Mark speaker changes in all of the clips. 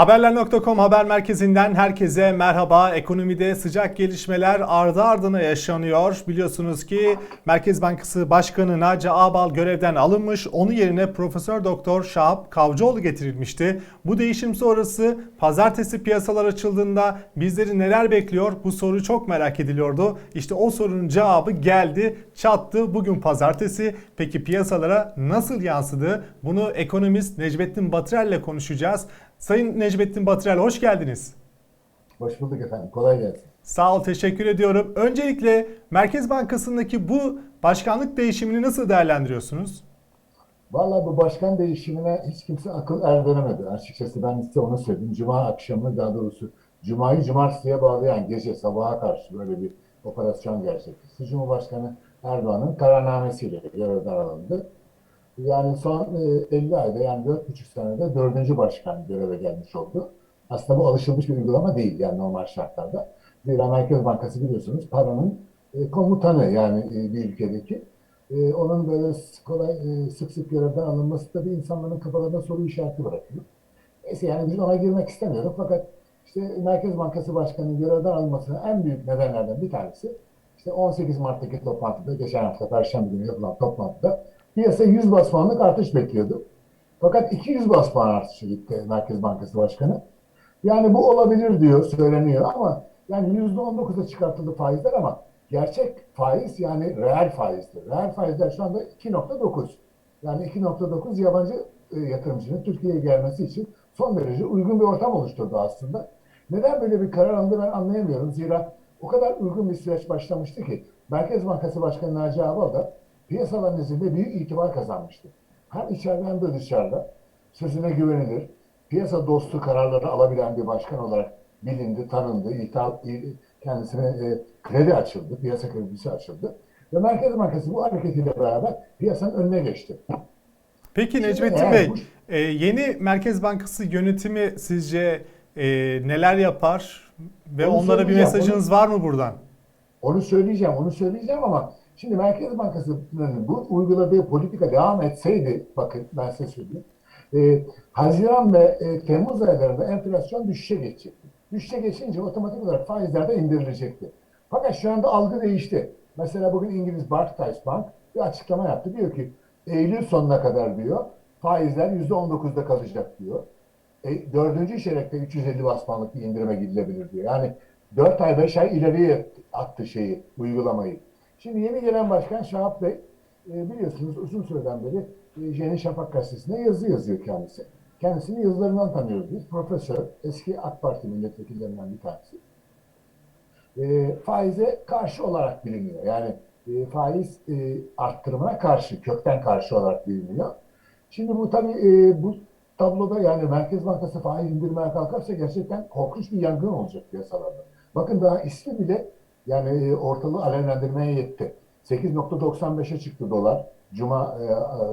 Speaker 1: Haberler.com haber merkezinden herkese merhaba. Ekonomide sıcak gelişmeler ardı ardına yaşanıyor. Biliyorsunuz ki Merkez Bankası Başkanı Naci Ağbal görevden alınmış. Onun yerine Profesör Doktor Şahap Kavcıoğlu getirilmişti. Bu değişim sonrası pazartesi piyasalar açıldığında bizleri neler bekliyor? Bu soru çok merak ediliyordu. İşte o sorunun cevabı geldi, çattı. Bugün pazartesi. Peki piyasalara nasıl yansıdı? Bunu ekonomist Necmettin Batırel ile konuşacağız. Sayın Necmettin Batırel hoş geldiniz.
Speaker 2: Hoş bulduk efendim. Kolay gelsin.
Speaker 1: Sağ ol, teşekkür ediyorum. Öncelikle Merkez Bankası'ndaki bu başkanlık değişimini nasıl değerlendiriyorsunuz?
Speaker 2: Vallahi bu başkan değişimine hiç kimse akıl erdiremedi. Açıkçası ben size onu söyledim. Cuma akşamı daha doğrusu Cuma'yı Cumartesi'ye bağlayan gece sabaha karşı böyle bir operasyon gerçekleşti. Cumhurbaşkanı Erdoğan'ın kararnamesiyle görevden alındı. Yani son e, 50 ayda yani 4,5 senede dördüncü başkan göreve gelmiş oldu. Aslında bu alışılmış bir uygulama değil yani normal şartlarda. Zira Merkez Bankası biliyorsunuz paranın e, komutanı yani e, bir ülkedeki. E, onun böyle kolay e, sık sık görevden alınması da bir insanların kafalarına soru işareti bırakıyor. Neyse yani biz ona girmek istemiyoruz fakat işte Merkez Bankası Başkanı'nın görevden alınmasının en büyük nedenlerden bir tanesi işte 18 Mart'taki toplantıda, geçen hafta Perşembe günü yapılan toplantıda piyasa 100 bas puanlık artış bekliyordu. Fakat 200 bas puan artışı gitti Merkez Bankası Başkanı. Yani bu olabilir diyor, söyleniyor ama yani %19'a çıkartıldı faizler ama gerçek faiz yani reel faizdir. Reel faizler şu anda 2.9. Yani 2.9 yabancı e, yatırımcının Türkiye'ye gelmesi için son derece uygun bir ortam oluşturdu aslında. Neden böyle bir karar alındı ben anlayamıyorum. Zira o kadar uygun bir süreç başlamıştı ki Merkez Bankası Başkanı Naci Ağbal da piyasalar nezdinde büyük itibar kazanmıştı. Hem içeride hem de dışarıda sözüne güvenilir, piyasa dostu kararları alabilen bir başkan olarak bilindi, tanındı, ithal, kendisine e, kredi açıldı, piyasa kredisi açıldı. Ve Merkez Bankası bu hareketiyle beraber piyasanın önüne geçti.
Speaker 1: Peki
Speaker 2: Şimdi
Speaker 1: Necmettin Bey,
Speaker 2: bu-
Speaker 1: e, yeni Merkez Bankası yönetimi sizce e, neler yapar ve
Speaker 2: Onu
Speaker 1: onlara bir mesajınız var mı buradan?
Speaker 2: Onu söyleyeceğim, onu söyleyeceğim ama şimdi Merkez Bankası'nın bu uyguladığı politika devam etseydi, bakın ben size söyleyeyim, e, Haziran ve e, Temmuz aylarında enflasyon düşüşe geçecekti. Düşüşe geçince otomatik olarak faizler de indirilecekti. Fakat şu anda algı değişti. Mesela bugün İngiliz Barclays Bank bir açıklama yaptı. Diyor ki Eylül sonuna kadar diyor faizler %19'da kalacak diyor. E, dördüncü çeyrekte 350 bas puanlık bir indirime gidilebilir diyor. Yani 4 ay 5 ay ileriye attı şeyi, uygulamayı. Şimdi yeni gelen başkan Şahap Bey e, biliyorsunuz uzun süreden beri e, Yeni Şafak gazetesinde yazı yazıyor kendisi. Kendisini yazılarından tanıyoruz biz. Profesör, eski AK Parti milletvekillerinden bir tanesi. E, faize karşı olarak biliniyor. Yani e, faiz e, arttırımına karşı, kökten karşı olarak biliniyor. Şimdi bu tabii e, bu tabloda yani Merkez Bankası faiz indirmeye kalkarsa gerçekten korkunç bir yangın olacak piyasalarda. Bakın daha ismi bile yani e, ortalığı alevlendirmeye yetti. 8.95'e çıktı dolar. Cuma,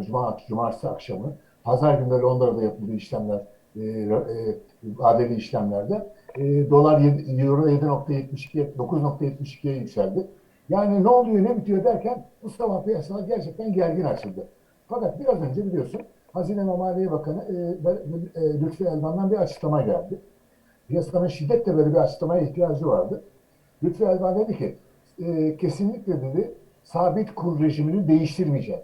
Speaker 2: e, Cuma, Cumartesi akşamı. Pazar günleri Londra'da yapıldığı işlemler, e, e, vadeli işlemlerde. E, dolar yedi- Euro 7.72, 9.72'ye yükseldi. Yani ne oluyor ne bitiyor derken bu sabah piyasalar gerçekten gergin açıldı. Fakat biraz önce biliyorsun Hazine ve Maliye Bakanı e, e, Lütfi Elvan'dan bir açıklama geldi. Piyasanın şiddetle böyle bir açıklamaya ihtiyacı vardı. Lütfi Elvan dedi ki e, kesinlikle dedi sabit kur rejimini değiştirmeyeceğiz.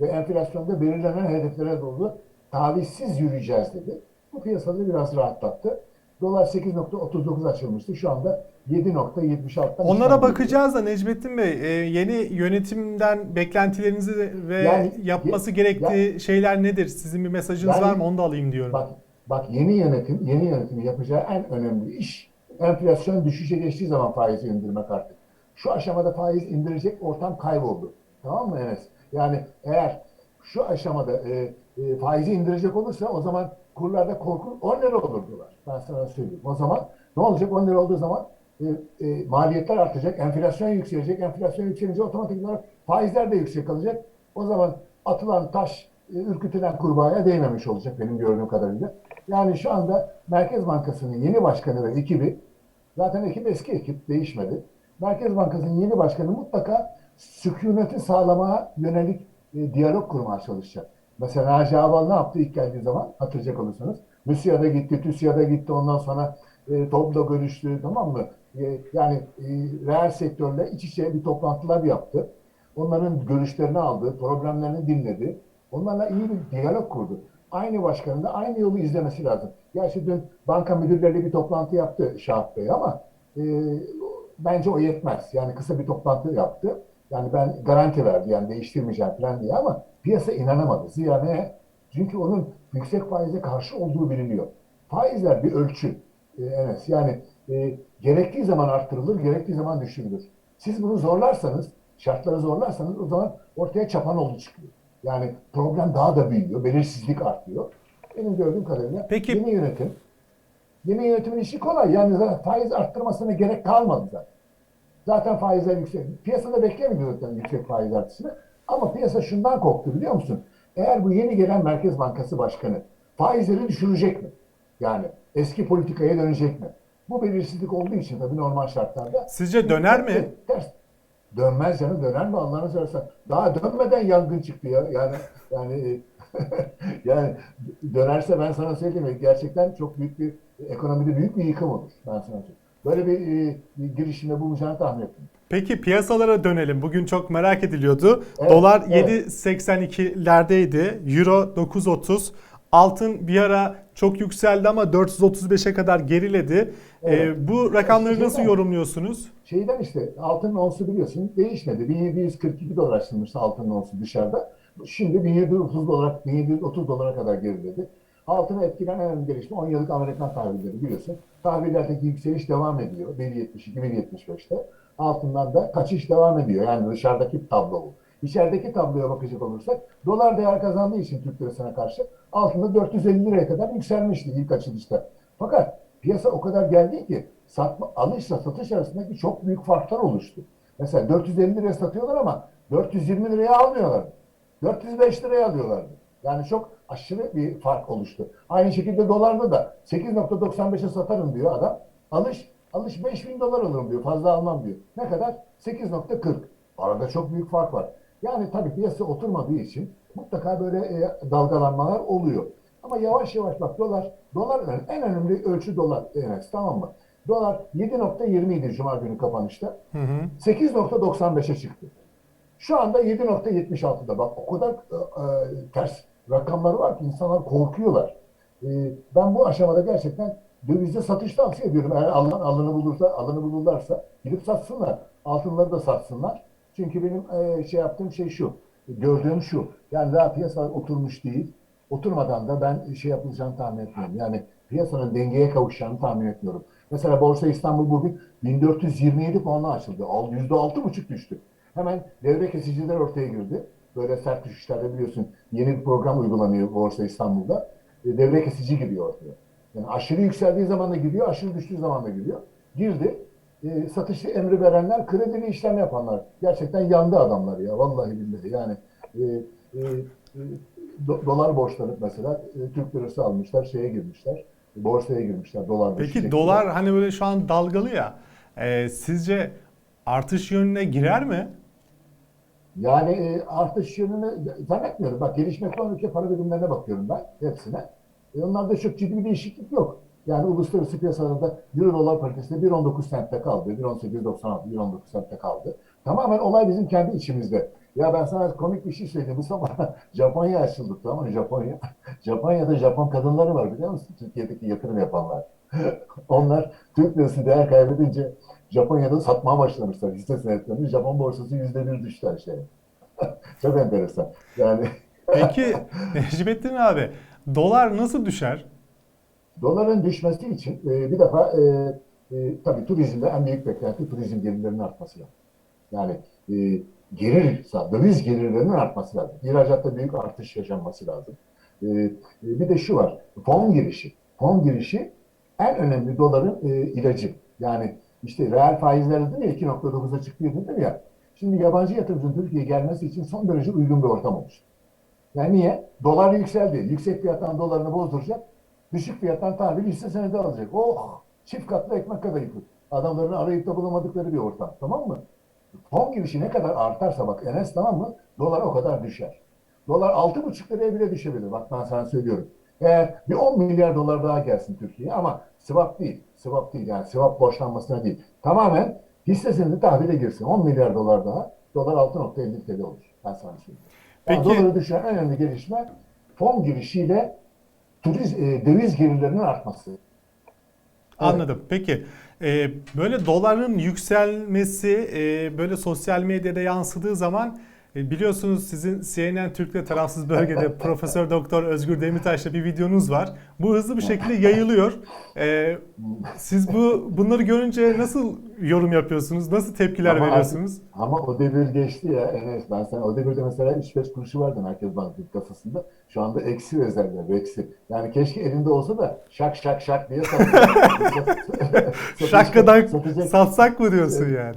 Speaker 2: Ve enflasyonda belirlenen hedeflere doğru tavizsiz yürüyeceğiz dedi. Bu piyasaları biraz rahatlattı. Dolar 8.39 açılmıştı. Şu anda 7.76'dan
Speaker 1: Onlara bakacağız da Necmettin Bey, e, yeni yönetimden beklentilerinizi ve
Speaker 2: Yani-
Speaker 1: yapması gerektiği şeyler nedir? Sizin bir mesajınız
Speaker 2: Yani-
Speaker 1: var mı? Onu da alayım diyorum.
Speaker 2: Bak, bak yeni yönetim, yeni yönetimin yapacağı en önemli iş enflasyon düşüşe geçtiği zaman faizi indirmek artık. Şu aşamada faiz indirecek ortam kayboldu. Tamam mı Enes? Yani eğer şu aşamada e, e, faizi indirecek olursa o zaman kurlarda korku 10 lira olur. Ben sana söyleyeyim. O zaman ne olacak? 10 lira olduğu zaman e, e, maliyetler artacak, enflasyon yükselecek. Enflasyon yükselince otomatik olarak faizler de yüksek kalacak. O zaman atılan taş e, ürkütülen kurbağaya değmemiş olacak benim gördüğüm kadarıyla. Yani şu anda Merkez Bankası'nın yeni başkanı ve ekibi, zaten ekip eski ekip değişmedi. Merkez Bankası'nın yeni başkanı mutlaka sükuneti sağlamaya yönelik e, diyalog kurmaya çalışacak. Mesela Naci Ağbal ne yaptı ilk geldiği zaman hatırlayacak olursanız. MÜSİAD'a gitti, TÜSİAD'a gitti, ondan sonra e, TOB'la görüştü, tamam mı? E, yani e, reel sektörle iç içe bir toplantılar yaptı. Onların görüşlerini aldı, problemlerini dinledi. Onlarla iyi bir diyalog kurdu. Aynı başkanın da aynı yolu izlemesi lazım. Gerçi dün banka müdürleriyle bir toplantı yaptı Şahap Bey ama e, bence o yetmez. Yani kısa bir toplantı yaptı. Yani ben garanti verdi yani değiştirmeyeceğim falan diye ama piyasa inanamadı. Ziya ne? Çünkü onun yüksek faize karşı olduğu biliniyor. Faizler bir ölçü. E, Enes. Yani e, gerektiği zaman arttırılır, gerektiği zaman düşürülür. Siz bunu zorlarsanız, şartları zorlarsanız o zaman ortaya çapanoğlu çıkıyor. Yani problem daha da büyüyor, belirsizlik artıyor. Benim gördüğüm kadarıyla
Speaker 1: Peki-
Speaker 2: yeni yönetim, yeni yönetimin işi kolay. Yani zaten faiz arttırmasına gerek kalmadı zaten. Zaten faizler yüksek. Piyasada beklemiyor zaten yüksek faiz artışını. Ama piyasa şundan korktu biliyor musun? Eğer bu yeni gelen Merkez Bankası Başkanı faizleri düşürecek mi? Yani eski politikaya dönecek mi? Bu belirsizlik olduğu için tabii normal şartlarda.
Speaker 1: Sizce döner mi?
Speaker 2: Ters. Dönmez canım döner mi Allah'ını seversen. Daha dönmeden yangın çıktı ya. Yani yani yani dönerse ben sana söyleyeyim? Gerçekten çok büyük bir ekonomide büyük bir yıkım olur. Ben sana söyleyeyim. Böyle bir, e, bir girişimde bulunacağını tahmin etmiyorum.
Speaker 1: Peki piyasalara dönelim. Bugün çok merak ediliyordu.
Speaker 2: Evet,
Speaker 1: Dolar
Speaker 2: evet.
Speaker 1: 7.82'lerdeydi. Euro 9.30. Altın bir ara çok yükseldi ama 435'e kadar geriledi.
Speaker 2: Evet.
Speaker 1: Ee, bu rakamları
Speaker 2: Şeyden-
Speaker 1: nasıl yorumluyorsunuz?
Speaker 2: Şeyden işte altın onsu biliyorsun değişmedi. 1742 dolar açılmıştı altın onsu dışarıda. Şimdi 1730 dolar, 1730 dolara kadar geriledi. Altına etkilen en önemli gelişme 10 yıllık Amerikan tahvilleri biliyorsun. Tahvillerdeki yükseliş devam ediyor. 1.72, 1.75'te. Altından da kaçış devam ediyor. Yani dışarıdaki tablo bu. İçerideki tabloya bakacak olursak dolar değer kazandığı için Türk lirasına karşı altında 450 liraya kadar yükselmişti ilk açılışta. Fakat piyasa o kadar geldi ki satma, alışla satış arasındaki çok büyük farklar oluştu. Mesela 450 liraya satıyorlar ama 420 liraya almıyorlar. 405 liraya alıyorlardı. Yani çok aşırı bir fark oluştu. Aynı şekilde dolarda da 8.95'e satarım diyor adam. Alış alış 5000 dolar alırım diyor. Fazla almam diyor. Ne kadar? 8.40. Arada çok büyük fark var. Yani tabii piyasa oturmadığı için mutlaka böyle e, dalgalanmalar oluyor. Ama yavaş yavaş bak dolar, dolar en önemli ölçü dolar Enes tamam mı? Dolar 7.20 idi Cuma günü kapanışta.
Speaker 1: Hı hı.
Speaker 2: 8.95'e çıktı. Şu anda 7.76'da. Bak o kadar e, e, ters rakamlar var ki insanlar korkuyorlar. E, ben bu aşamada gerçekten dövizde satış tavsiye ediyorum. Eğer alan alını bulursa, alını bulurlarsa gidip satsınlar. Altınları da satsınlar. Çünkü benim e, şey yaptığım şey şu. Gördüğüm şu. Yani daha piyasalar oturmuş değil. Oturmadan da ben şey yapılacağını tahmin etmiyorum. Yani piyasanın dengeye kavuşacağını tahmin etmiyorum. Mesela Borsa İstanbul bugün 1427 puanla açıldı. Al- %6,5 düştü. Hemen devre kesiciler ortaya girdi. Böyle sert düşüşlerde biliyorsun yeni bir program uygulanıyor Borsa İstanbul'da. E, Devre kesici giriyor ortaya. Yani aşırı yükseldiği zaman da giriyor, aşırı düştüğü zaman da giriyor. Girdi. E, satışı emri verenler, kredili işlem yapanlar. Gerçekten yandı adamlar ya. Vallahi billahi. Yani e, e, e, do- dolar borçlanıp mesela e, Türk lirası almışlar, şeye girmişler. Borsaya girmişler. Dolar
Speaker 1: Peki dolar hani böyle şu an dalgalı ya. Ee, sizce artış yönüne girer mi?
Speaker 2: Yani e, artış yönünü zannetmiyorum. Bak gelişmekte olan ülke para birimlerine bakıyorum ben hepsine. E, onlarda çok ciddi bir değişiklik yok. Yani uluslararası piyasalarda Euro dolar paritesi de 1.19 sentte kaldı. 1.1896, 1.19 sentte kaldı. Tamamen olay bizim kendi içimizde. Ya ben sana komik bir şey söyleyeyim. Bu sabah Japonya açıldı tamam mı? Japonya. Japonya'da Japon kadınları var biliyor musun? Türkiye'deki yatırım yapanlar. Onlar Türk lirası değer kaybedince Japonya'da satmaya başlamışlar hisse senetlerini. Japon borsası yüzde bir düştü her şeye. Çok enteresan. Yani
Speaker 1: Peki Necmettin abi dolar nasıl düşer?
Speaker 2: Doların düşmesi için e, bir defa e, e, tabii turizmde en büyük beklenti turizm gelirlerinin artması lazım. Yani e, gelir, döviz gelirlerinin artması lazım. İhracatta büyük artış yaşanması lazım. E, e, bir de şu var, fon girişi. Fon girişi en önemli doların e, ilacı. Yani işte reel faizler dedim ya 2.9'a çıktı dedim ya. Şimdi yabancı yatırımcının Türkiye'ye gelmesi için son derece uygun bir ortam oluştu. Yani niye? Dolar yükseldi. Yüksek fiyattan dolarını bozduracak. Düşük fiyattan tahvil hisse senedi alacak. Oh! Çift katlı ekmek kadayıfı. Adamların arayıp da bulamadıkları bir ortam. Tamam mı? Fon girişi ne kadar artarsa bak Enes tamam mı? Dolar o kadar düşer. Dolar 6,5 liraya bile düşebilir. Bak ben sana söylüyorum. Eğer bir 10 milyar dolar daha gelsin Türkiye'ye ama swap değil. Swap değil yani swap borçlanmasına değil. Tamamen hissesini tahvile girsin. 10 milyar dolar daha. Dolar 6.50 TL olur. Ben sana söyleyeyim. Yani
Speaker 1: Peki-
Speaker 2: doları düşüren en önemli gelişme fon girişiyle turiz, e, döviz gelirlerinin artması.
Speaker 1: Anladım. Peki e, böyle doların yükselmesi e, böyle sosyal medyada yansıdığı zaman e, biliyorsunuz sizin CNN Türk'te tarafsız bölgede Profesör Doktor Özgür Demirtaş'la bir videonuz var. Bu hızlı bir şekilde yayılıyor. E, siz bu bunları görünce nasıl yorum yapıyorsunuz? Nasıl tepkiler
Speaker 2: Ama
Speaker 1: veriyorsunuz?
Speaker 2: Ama o devir geçti ya Enes. Ben sana o devirde mesela 3-5 kuruşu vardı Merkez Bankası kasasında. Şu anda eksi rezervler, eksi. Yani keşke elinde olsa da şak şak şak diye.
Speaker 1: Şapkadan
Speaker 2: satacak,
Speaker 1: satsak mı diyorsun yani?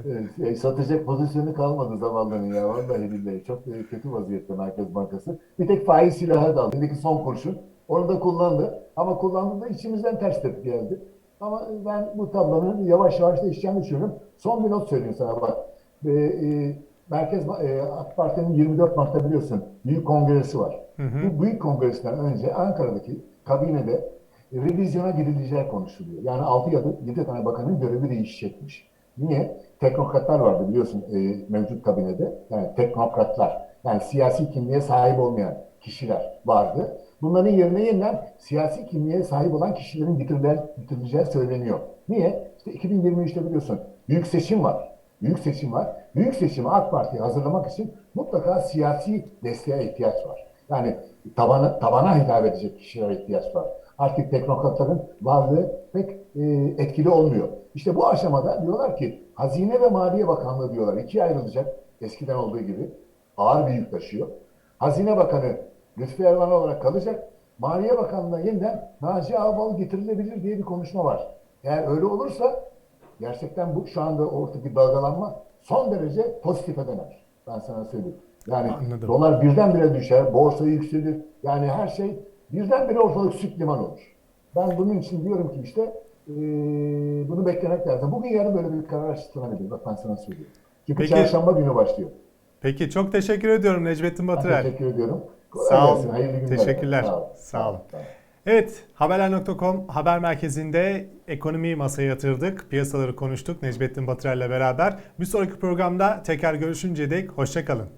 Speaker 2: e, satacak pozisyonu kalmadı zavallının ya. Vallahi billahi. Çok e, kötü vaziyette Merkez Bankası. Bir tek faiz silahı da aldı. Elindeki son kurşun. Onu da kullandı. Ama kullandığında içimizden ters tepki geldi. Ama ben bu tablonun yavaş yavaş değişeceğini düşünüyorum. Son bir not söyleyeyim sana bak. E, e, Merkez e, AK Parti'nin 24 Mart'ta biliyorsun büyük kongresi var. Bu büyük kongresinden önce Ankara'daki kabinede revizyona gidileceği konuşuluyor. Yani 6 ya da 7 tane bakanın görevi değişecekmiş. Niye? Teknokratlar vardı biliyorsun e, mevcut kabinede. Yani teknokratlar. Yani siyasi kimliğe sahip olmayan kişiler vardı. Bunların yerine yeniden siyasi kimliğe sahip olan kişilerin getirilen, getirileceği söyleniyor. Niye? İşte 2023'te biliyorsun büyük seçim var. Büyük seçim var. Büyük seçimi AK Parti'ye hazırlamak için mutlaka siyasi desteğe ihtiyaç var. Yani tabana, tabana hitap edecek kişilere ihtiyaç var. Artık teknokratların varlığı pek e, etkili olmuyor. İşte bu aşamada diyorlar ki Hazine ve Maliye Bakanlığı diyorlar ikiye ayrılacak eskiden olduğu gibi ağır bir yük taşıyor. Hazine Bakanı Lütfi Ervan olarak kalacak. Maliye Bakanlığı'na yeniden Naci Ağbal getirilebilir diye bir konuşma var. Eğer öyle olursa gerçekten bu şu anda ortadaki dalgalanma son derece pozitife döner. Ben sana söyleyeyim. Yani
Speaker 1: Anladım.
Speaker 2: dolar birdenbire düşer, borsa yükselir. Yani her şey birdenbire ortalık süt liman olur. Ben bunun için diyorum ki işte eee, bunu beklemek lazım. Bugün yarın böyle bir karar açıklanabilir. Bak ben sana söyleyeyim. Çünkü
Speaker 1: Peki-
Speaker 2: çarşamba günü başlıyor.
Speaker 1: Peki çok teşekkür ediyorum Necmettin
Speaker 2: Ben
Speaker 1: Batırel.
Speaker 2: teşekkür ediyorum.
Speaker 1: Sağ ol.
Speaker 2: gelsin, hayırlı günler.
Speaker 1: Teşekkürler.
Speaker 2: Sağ ol.
Speaker 1: Sağ olun. Evet, haberler.com haber merkezinde ekonomiyi masaya yatırdık. Piyasaları konuştuk Necmettin Batırel'le beraber. Bir sonraki programda tekrar görüşünceye dek hoşçakalın.